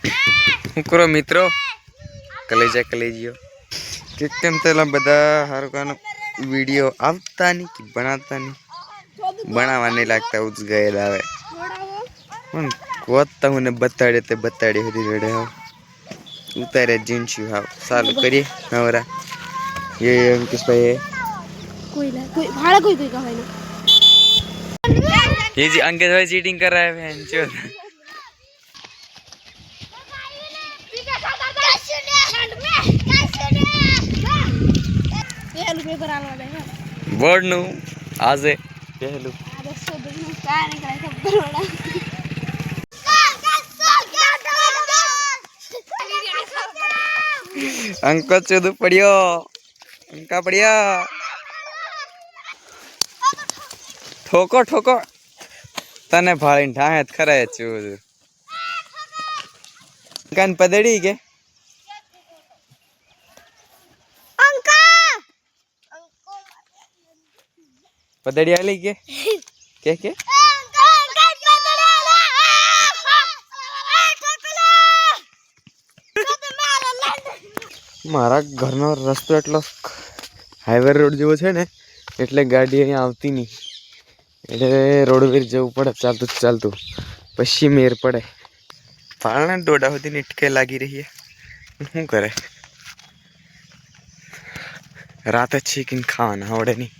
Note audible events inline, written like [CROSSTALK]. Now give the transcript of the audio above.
[LAUGHS] શું કરો મિત્રો કલેજા કલેજીઓ કે કેમ પેલા બધા હારકાનો વિડીયો આવતા નહીં કે બનાવતા નહીં બનાવવા નહીં લાગતા ઉજ ગયેલા આવે પણ ગોતતા હું ને બતાડે તે બતાડી હતી રેડે હાવ ઉતારે જીન્સ્યું હાવ ચાલુ કરીએ નવરા એ અંકિશભાઈ कोई कोई भाड़ा कोई कोई का है ना ये जी अंकित भाई चीटिंग कर रहा है बहन चोद પહેલું પેપર આલવા દે વર્ડનું આજે. પહેલું. અંક ચોદ પડ્યો. અંકા પડ્યા. ઠોકો ઠોકો. તને ભાળીને ઠાહે ખરે ચુદ કાન પદડી કે? પદડી આલી કે? કે કે? મારા ઘરનો રસ્તો એટલો હાઈવે રોડ જેવો છે ને, એટલે ગાડી અહીંયા આવતી નહીં. એટલે રોડવેર જવું પડે, ચાલતું ચાલતું. પછી મેર પડે. પાળના ડોડા સુધી નીટકે લાગી રહી શું કરે? રાતે છીકીને ખાવાના આવડે નહીં.